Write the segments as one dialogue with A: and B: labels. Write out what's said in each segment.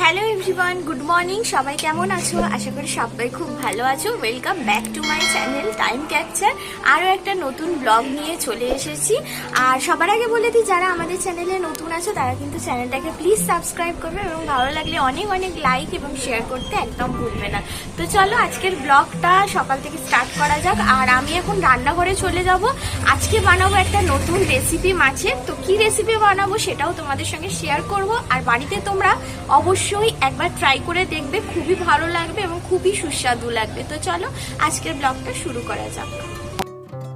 A: Hello everyone good morning সবাই কেমন আছো? আশা করি সবাই খুব ভালো আছো। Welcome back to my channel time capture আরও একটা নতুন ব্লগ নিয়ে চলে এসেছি। আর সবার আগে বলে দিই, যারা আমাদের চ্যানেলে নতুন আছো, তারা কিন্তু চ্যানেলটাকে প্লিজ সাবস্ক্রাইব করবে এবং ভালো লাগলে অনেক অনেক লাইক এবং শেয়ার করতে একদম ভুলবে না। তো চলো, আজকের ব্লগটা সকাল থেকে স্টার্ট করা যাক। আর আমি এখন রান্নাঘরে চলে যাব। আজকে বানাবো একটা নতুন রেসিপি মাছের। তো কি রেসিপি বানাবো সেটাও তোমাদের সঙ্গে শেয়ার করব। আর বাড়িতে তোমরা অবশ্যই একবার ট্রাই করে দেখবে, খুবই ভালো লাগবে এবং খুবই সুস্বাদু লাগবে। তো চলো, আজকের ব্লগটা শুরু করা যাক।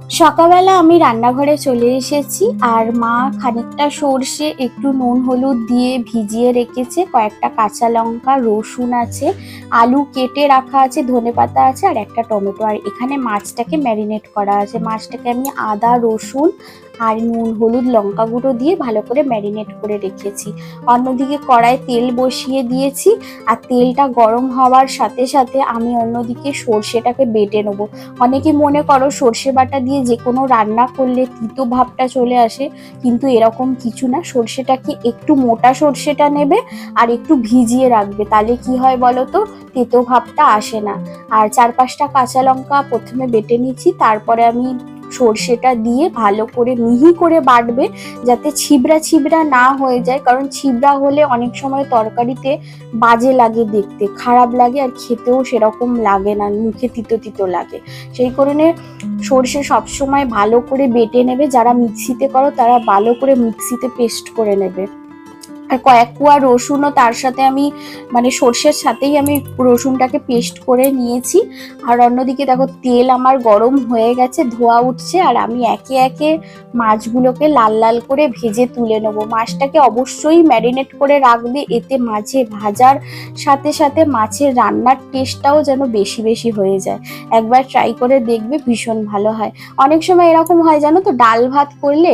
A: সকালবেলা আমি রান্নাঘরে চলে এসেছি, আর মা খানিকটা সর্ষে, একটু নুন হলুদ দিয়ে ভিজিয়ে রেখেছে, কয়েকটা কাঁচা লঙ্কা, রসুন আছে, আলু কেটে রাখা আছে, ধনে পাতা আছে, আর একটা টমেটো। আর এখানে মাছটাকে ম্যারিনেট করা আছে। মাছটাকে আমি আদা, রসুন আর নুন, হলুদ, লঙ্কা গুঁড়ো দিয়ে ভালো করে ম্যারিনেট করে রেখেছি। অন্যদিকে কড়াই তেল বসিয়ে দিয়েছি আর তেলটা গরম হওয়ার সাথে সাথে আমি অন্যদিকে সর্ষেটাকে বেটে নেব। অনেকে মনে করো সর্ষে বাটা দিয়ে যে কোনো রান্না করলে তিতো ভাবটা চলে আসে, কিন্তু এরকম কিছু না। সর্ষেটাকে একটু মোটা সর্ষেটা নেবে আর একটু ভিজিয়ে রাখবে। তাহলে কি হয় বলো তো? তেতো ভাবটা আসে না। আর চার পাঁচটা কাঁচা লঙ্কা প্রথমে বেটে নিচ্ছি, তারপরে আমি সর্ষেটা দিয়ে ভালো করে মিহি করে বাটবে যাতে ছিবড়া ছিবড়া না হয়ে যায়। কারণ ছিবড়া হলে অনেক সময় তরকারিতে বাজে লাগে দেখতে, খারাপ লাগে আর খেতেও সেরকম লাগে না, মুখে তিতো তিতো লাগে। সেই কারণে সর্ষে সবসময় ভালো করে বেটে নেবে, যারা মিক্সিতে করো তারা ভালো করে মিক্সিতে পেস্ট করে নেবে। আর কয়েক কুয়া রসুনও তার সাথে আমি মানে সর্ষের সাথেই আমি রসুনটাকে পেস্ট করে নিয়েছি। আর অন্যদিকে দেখো, তেল আমার গরম হয়ে গেছে, ধোয়া উঠছে, আর আমি একে একে মাছগুলোকে লাল লাল করে ভেজে তুলে নেব। মাছটাকে অবশ্যই ম্যারিনেট করে রাখবে, এতে মাঝে ভাজার সাথে সাথে মাছের রান্নার টেস্টটাও যেন বেশি বেশি হয়ে যায়। একবার ট্রাই করে দেখবে, ভীষণ ভালো হয়। অনেক সময় এরকম হয়, জানো তো, ডাল ভাত করলে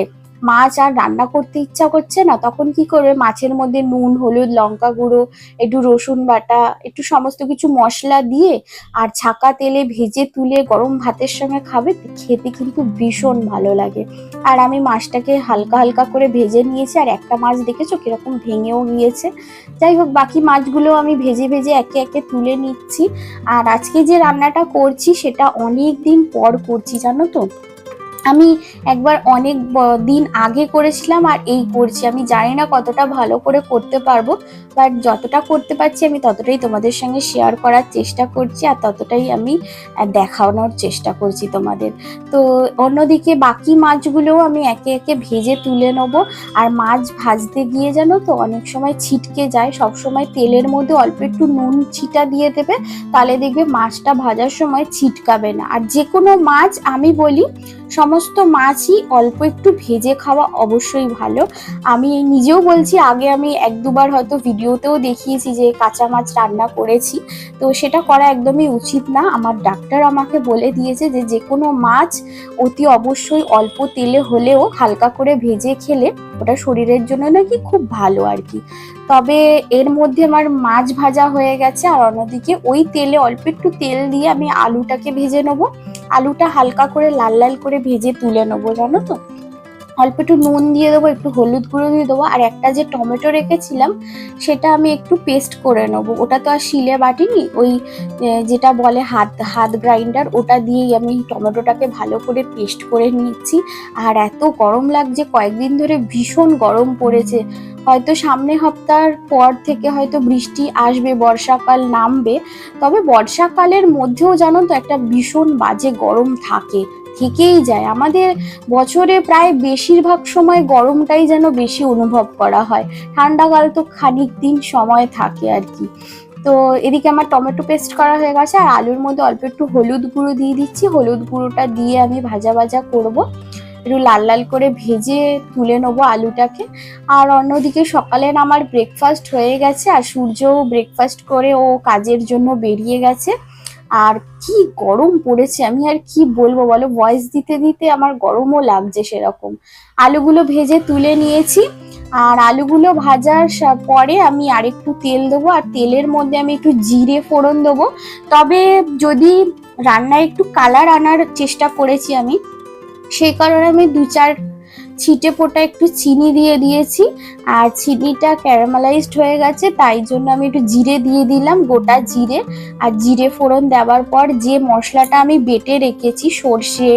A: মাছ আর রান্না করতে ইচ্ছা করছে না, তখন কি করবে মাছের মধ্যে নুন, হলুদ, লঙ্কা গুঁড়ো, একটু রসুন বাটা, একটু সমস্ত কিছু মশলা দিয়ে আর ছাকা তেলে ভেজে তুলে গরম ভাতের সঙ্গে খাবে, খেতে কিন্তু ভীষণ ভালো লাগে। আর আমি মাছটাকে হালকা হালকা করে ভেজে নিয়েছি, আর একটা মাছ দেখেছ কীরকম ভেঙেও গিয়েছে যাই হোক, বাকি মাছগুলো আমি ভেজে ভেজে একে একে তুলে নিচ্ছি। আর আজকে যে রান্নাটা করছি, সেটা অনেক দিন পর করছি, জানো তো? আমি একবার অনেক দিন আগে করেছিলাম আর এই করছি। আমি জানি না কতটা ভালো করে করতে পারব বাট যতটা করতে পারছি আমি ততটাই তোমাদের সঙ্গে শেয়ার করার চেষ্টা করছি আর ততটাই আমি দেখানোর চেষ্টা করছি তোমাদের। তো অন্যদিকে বাকি মাছগুলোও আমি একে একে ভেজে তুলে নেব আর মাছ ভাজতে গিয়ে জানো তো অনেক সময় ছিটকে যায়, সব সময় তেলের মধ্যে অল্প একটু নুন ছিটা দিয়ে দেবে, তাহলে দেখবে মাছটা ভাজার সময় ছিটকাবে না। আর যে কোনো মাছ আমি বলি, সমস্ত মাছই অল্প একটু ভেজে খাওয়া অবশ্যই ভালো। আমি নিজেও বলছি, আগে আমি এক দুবার হয়তো ভিডিওতেও দেখিয়েছি যে কাঁচা মাছ রান্না করেছি। তো সেটা করা একদমই উচিত না। আমার ডাক্তার আমাকে বলে দিয়েছে যে যে কোনো মাছ অতি অবশ্যই অল্প তেলে হলেও হালকা করে ভেজে খেলে ওটা শরীরের জন্য নাকি খুব ভালো আর কি। তবে এর মধ্যে আমার মাছ ভাজা হয়ে গেছে আর অন্যদিকে ওই তেলে অল্প একটু তেল দিয়ে আমি আলুটাকে ভেজে নেব। আলুটা হালকা করে লাল লাল করে ভেজে তুলে নেব, জানো তো? অল্প একটু নুন দিয়ে দেবো, একটু হলুদ গুঁড়ো দিয়ে দেবো, আর একটা যে টমেটো রেখেছিলাম সেটা আমি একটু পেস্ট করে নেব। ওটা তো আর শিলে বাটিনি, ওই যেটা বলে হাত হাত গ্রাইন্ডার, ওটা দিয়েই আমি টমেটোটাকে ভালো করে পেস্ট করে নিচ্ছি। আর এত গরম লাগছে, কয়েকদিন ধরে ভীষণ গরম পড়েছে। হয়তো সামনে সপ্তাহের পর থেকে হয়তো বৃষ্টি আসবে, বর্ষাকাল নামবে, তবে বর্ষাকালের মধ্যেও জানো তো একটা ভীষণ বাজে গরম থাকে, থেকেই যায়। আমাদের বছরে প্রায় বেশিরভাগ সময় গরমটাই যেন বেশি অনুভব করা হয়। ঠান্ডাকাল তো খানিক দিন সময় থাকে আর কি। তো এদিকে আমার টমেটো পেস্ট করা হয়ে গেছে, আর আলুর মধ্যে অল্প একটু হলুদ গুঁড়ো দিয়ে দিচ্ছি। হলুদ গুঁড়োটা দিয়ে আমি ভাজা ভাজা করব। একটু লাল লাল করে ভেজে তুলে নেব আলুটাকে। আর অন্যদিকে সকালের আমার ব্রেকফাস্ট হয়ে গেছে, আর সূর্যও ব্রেকফাস্ট করে ও কাজের জন্য বেরিয়ে গেছে। আর কি গরম পড়েছে, আমি আর কি বলব বলো? ভয়েস দিতে দিতে আমার গরমও লাগছে সেরকম। আলুগুলো ভেজে তুলে নিয়েছি। আর আলুগুলো ভাজার পরে আমি আরেকটু তেল দেবো, আর তেলের মধ্যে আমি একটু জিরে ফোড়ন দেবো। তবে যদি রান্নায় একটু কালার আনার চেষ্টা করেছি আমি সেই কারণে আমি দু চার ছিটে ফোটা একটু চিনি দিয়ে দিয়েছি। আর চিনিটা ক্যারামেলাইজড হয়ে গেছে, তাই জন্য আমি একটু জিরে দিয়ে দিলাম, গোটা জিরে। আর জিরে ফোড়ন দেওয়ার পর যে মশলাটা আমি বেটে রেখেছি, সর্ষে,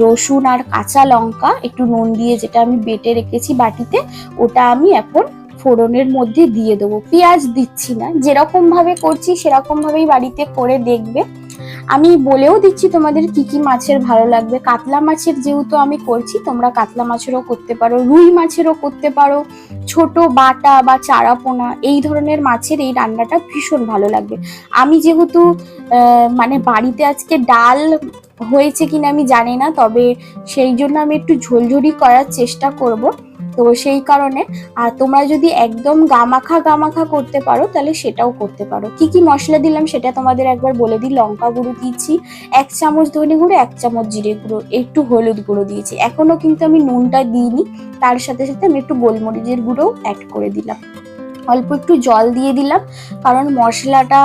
A: রসুন আর কাঁচা লঙ্কা, একটু নুন দিয়ে যেটা আমি বেটে রেখেছি বাটিতে, ওটা আমি এখন ফোড়নের মধ্যে দিয়ে দেবো। পেঁয়াজ দিচ্ছি না, যেরকমভাবে করছি সেরকমভাবেই বাড়িতে করে দেখবে। আমি বলেও দিচ্ছি তোমাদের কি কি মাছের ভালো লাগবে। কাতলা মাছের যেহেতু আমি করছি, তোমরা কাতলা মাছেরও করতে পারো, রুই মাছেরও করতে পারো, ছোট বাটা বা চারাপোনা, এই ধরনের মাছের এই রান্নাটা ভীষণ ভালো লাগবে। আমি যেহেতু মানে বাড়িতে আজকে ডাল হয়েছে কিনা আমি জানি না, তবে সেই জন্য আমি একটু ঝোলঝুরি করার চেষ্টা করব। তো সেই কারণে আর তোমরা যদি একদম গামাখা গামাখা করতে পারো, তাহলে সেটাও করতে পারো। কি কি মশলা দিলাম সেটা তোমাদের একবার বলে দিই। লঙ্কা গুঁড়ো দিয়েছি, এক চামচ ধনে গুঁড়ো, এক চামচ জিরে গুঁড়ো, একটু হলুদ গুঁড়ো দিয়েছি। এখনও কিন্তু আমি নুনটা দিইনি, তার সাথে সাথে আমি একটু গোলমরিচের গুঁড়োও অ্যাড করে দিলাম। অল্প একটু জল দিয়ে দিলাম, কারণ মশলাটা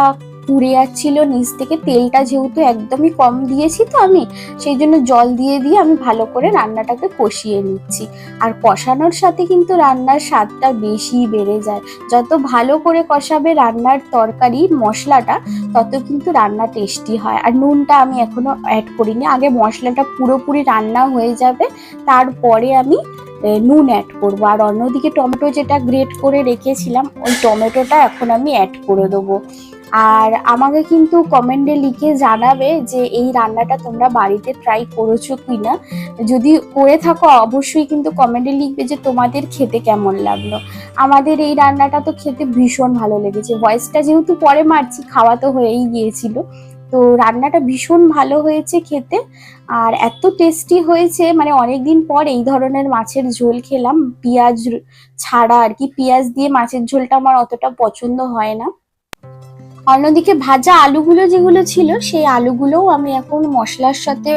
A: পুড়ে যাচ্ছিল নিচ থেকে তেলটা যেহেতু একদমই কম দিয়েছি তো আমি, সেই জন্য জল দিয়ে দিয়ে আমি ভালো করে রান্নাটাকে কষিয়ে নিচ্ছি। আর কষানোর সাথে কিন্তু রান্নার স্বাদটা বেশি বেড়ে যায়। যত ভালো করে কষাবে রান্নার তরকারি, মশলাটা, তত কিন্তু রান্না টেস্টি হয়। আর নুনটা আমি এখনও অ্যাড করিনি। আগে মশলাটা পুরোপুরি রান্না হয়ে যাবে, তারপরে আমি নুন অ্যাড করব। আর অন্যদিকে টমেটো যেটা গ্রেট করে রেখেছিলাম, ওই টমেটোটা এখন আমি অ্যাড করে দেবো। আর আমাকে কিন্তু কমেন্টে লিখে জানাবে যে এই রান্নাটা তোমরা বাড়িতে ট্রাই করেছ কিনা। যদি করে থাকো, অবশ্যই কিন্তু কমেন্টে লিখবে যে তোমাদের খেতে কেমন লাগল। আমাদের এই রান্নাটা তো খেতে ভীষণ ভালো লেগেছে। ভয়েসটা যেহেতু পরে মারছি, খাওয়া তো হয়েই গিয়েছিল। তো রান্নাটা ভীষণ ভালো হয়েছে খেতে। আর এত টেস্টি হয়েছে মানে অনেকদিন পর এই ধরনের মাছের ঝোল খেলাম। পেঁয়াজ ছাড়া আর কি, পেঁয়াজ দিয়ে মাছের ঝোলটা আমার অতটা পছন্দ হয় না। অন্যদিকে ভাজা আলুগুলো যেগুলো ছিল, সেই আলুগুলোও আমি এখন মশলার সাথে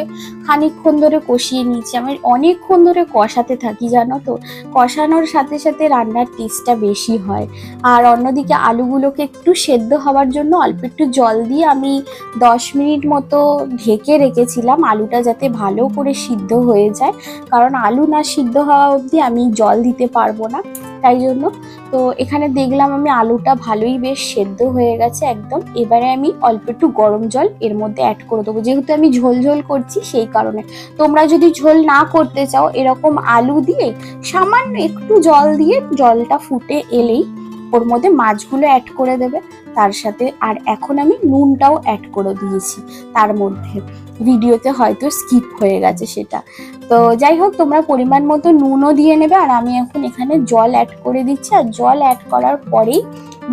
A: খানিকক্ষণ ধরে কষিয়ে নিয়েছি। আমি অনেকক্ষণ ধরে কষাতে থাকি, জানো তো? কষানোর সাথে সাথে রান্নার টেস্টটা বেশি হয়। আর অন্যদিকে আলুগুলোকে একটু সেদ্ধ হওয়ার জন্য অল্প একটু জল দিয়ে আমি দশ মিনিট মতো ঢেকে রেখেছিলাম আলুটা যাতে ভালো করে সিদ্ধ হয়ে যায়। কারণ আলু না সিদ্ধ হওয়া অবধি আমি জল দিতে পারব না। তাই জন্য। তো এখানে দেখলাম আমি আলুটা ভালোই বেশ সেদ্ধ হয়ে গেছে একদম। এবারে আমি অল্প একটু গরম জল এর মধ্যে অ্যাড করে দেবো। যেহেতু আমি ঝোল ঝোল করছি সেই কারণে। তোমরা যদি ঝোল না করতে চাও, এরকম আলু দিয়ে সামান্য একটু জল দিয়ে জলটা ফুটে এলেই ওর মধ্যে মাছগুলো অ্যাড করে দেবে। তার সাথে আর এখন আমি নুনটাও অ্যাড করে দিয়েছি তার মধ্যে। ভিডিওতে হয়তো স্কিপ হয়ে গেছে সেটা। তো যাই হোক, তোমরা পরিমাণ মতো নুনও দিয়ে নেবে আর আমি এখন এখানে জল অ্যাড করে দিচ্ছি। আর জল অ্যাড করার পরেই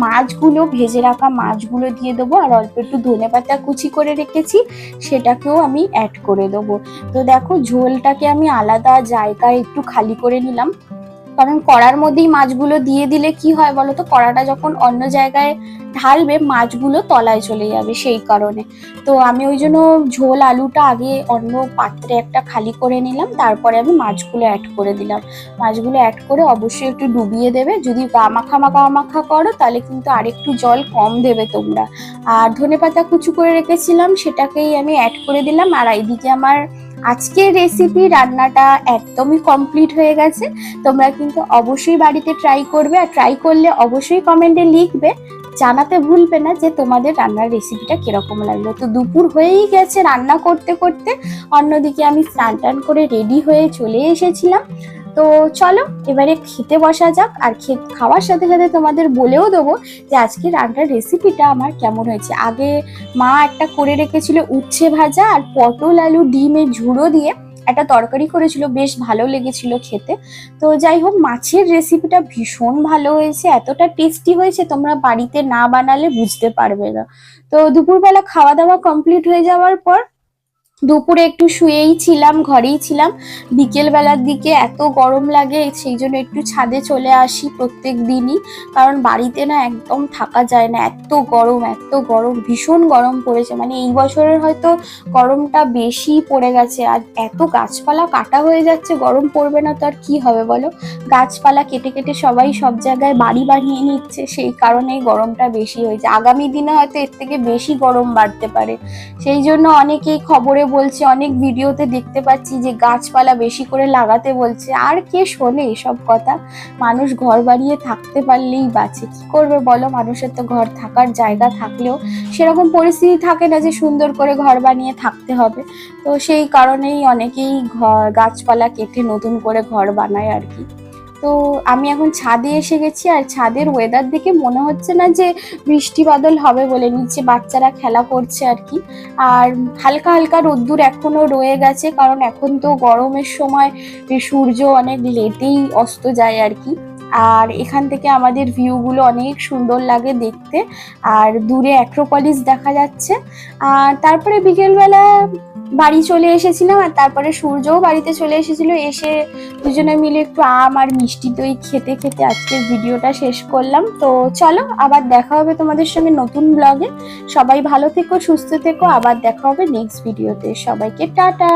A: মাছগুলো, ভেজে রাখা মাছগুলো দিয়ে দেবো। আর অল্প একটু ধনে পাতা কুচি করে রেখেছি, সেটাকেও আমি অ্যাড করে দেবো। তো দেখো, ঝোলটাকে আমি আলাদা জায়গায় একটু খালি করে নিলাম। কারণ কড়ার মধ্যেই মাছগুলো দিয়ে দিলে কি হয় বলো তো কড়াটা যখন অন্য জায়গায় ঢালবে, মাছগুলো তলায় চলে যাবে সেই কারণে। তো আমি ওই জন্য ঝোল, আলুটা আগে অন্য পাত্রে একটা খালি করে নিলাম, তারপরে আমি মাছগুলো অ্যাড করে দিলাম। মাছগুলো অ্যাড করে অবশ্যই একটু ডুবিয়ে দেবে। যদি গামাখা, মাখা মাখা করো, তাহলে কিন্তু আরেকটু জল কম দেবে তোমরা। আর ধনে পাতা কুচু করে রেখেছিলাম, সেটাকেই আমি অ্যাড করে দিলাম। আর এইদিকে আমার আজকের রেসিপি রান্নাটা একদমই কমপ্লিট হয়ে গেছে। তোমরা কিন্তু অবশ্যই বাড়িতে ট্রাই করবে আর ট্রাই করলে অবশ্যই কমেন্টে লিখবে। জানাতে ভুলবে না যে তোমাদের রান্নার রেসিপিটা কীরকম লাগল। তো দুপুর হয়েই গেছে রান্না করতে করতে। অন্যদিকে আমি স্নান টান করে রেডি হয়ে চলে এসেছিলাম। তো চলো, এবারে খেতে বসা যাক আর খাওয়ার সাথে সাথে তোমাদের বলেও দেবো যে আজকে রান্নার রেসিপিটা আমার কেমন হয়েছে। আগে মা একটা করে রেখেছিল উচ্ছে ভাজা আর পটল, আলু ডিমের ঝুড়ো দিয়ে একটা তরকারি করেছিল, বেশ ভালো লেগেছিল খেতে। তো যাই হোক, মাছের রেসিপিটা ভীষণ ভালো হয়েছে, এতটা টেস্টি হয়েছে তোমরা বাড়িতে না বানালে বুঝতে পারবে না। তো দুপুরবেলা খাওয়া দাওয়া কমপ্লিট হয়ে যাওয়ার পর দুপুরে একটু শুয়েই ছিলাম, ঘরেই ছিলাম। বিকেল বেলার দিকে এত গরম লাগে, সেই জন্য একটু ছাদে চলে আসি প্রত্যেক দিনই। কারণ বাড়িতে না একদম থাকা যায় না, এত গরম এত গরম, ভীষণ গরম পড়েছে। মানে এই বছরের হয়তো গরমটা বেশি পড়ে গেছে। আর এত গাছপালা কাটা হয়ে যাচ্ছে, গরম পড়বে না তো আর কি হবে বলো? গাছপালা কেটে কেটে সবাই সব জায়গায় বাড়ি বানিয়ে নিচ্ছে, সেই কারণেই গরমটা বেশি হয়েছে। আগামী দিনে হয়তো এর থেকে বেশি গরম বাড়তে পারে। সেই জন্য অনেকেই খবরে বলছে, অনেক ভিডিওতে দেখতে পাচ্ছি যে গাছপালা বেশি করে লাগাতে বলছে। আর কে শোনে এসব কথা? মানুষ ঘর বাড়িয়ে থাকতে পারলেই বাঁচে। কি করবে বলো? মানুষের তো ঘর থাকার জায়গা থাকলেও সেরকম পরিস্থিতি থাকে না যে সুন্দর করে ঘর বানিয়ে থাকতে হবে। তো সেই কারণেই অনেকেই ঘর গাছপালা কেটে নতুন করে ঘর বানায় আর কি। তো আমি এখন ছাদে এসে গেছি আর ছাদের ওয়েদার দেখে মনে হচ্ছে না যে বৃষ্টি বাদল হবে বলে নিচে বাচ্চারা খেলা করছে আর কি। আর হালকা হালকা রোদ্দুর এখনও রয়ে গেছে কারণ এখন তো গরমের সময় সূর্য অনেক লেটেই অস্ত যায় আর কি। আর এখান থেকে আমাদের ভিউগুলো অনেক সুন্দর লাগে দেখতে। আর দূরে অ্যাক্রোপলিস দেখা যাচ্ছে। আর তারপরে বিকেলবেলা বাড়ি চলে এসেছিলাম আর তারপরে সূর্যও বাড়িতে চলে এসেছিল। এসে দুজনে মিলে একটু আম আর মিষ্টি দই খেতে খেতে আজকের ভিডিওটা শেষ করলাম। তো চলো, আবার দেখা হবে তোমাদের সঙ্গে নতুন ব্লগে সবাই ভালো থেকো, সুস্থ থেকো। আবার দেখা হবে নেক্সট ভিডিওতে সবাইকে টাটা।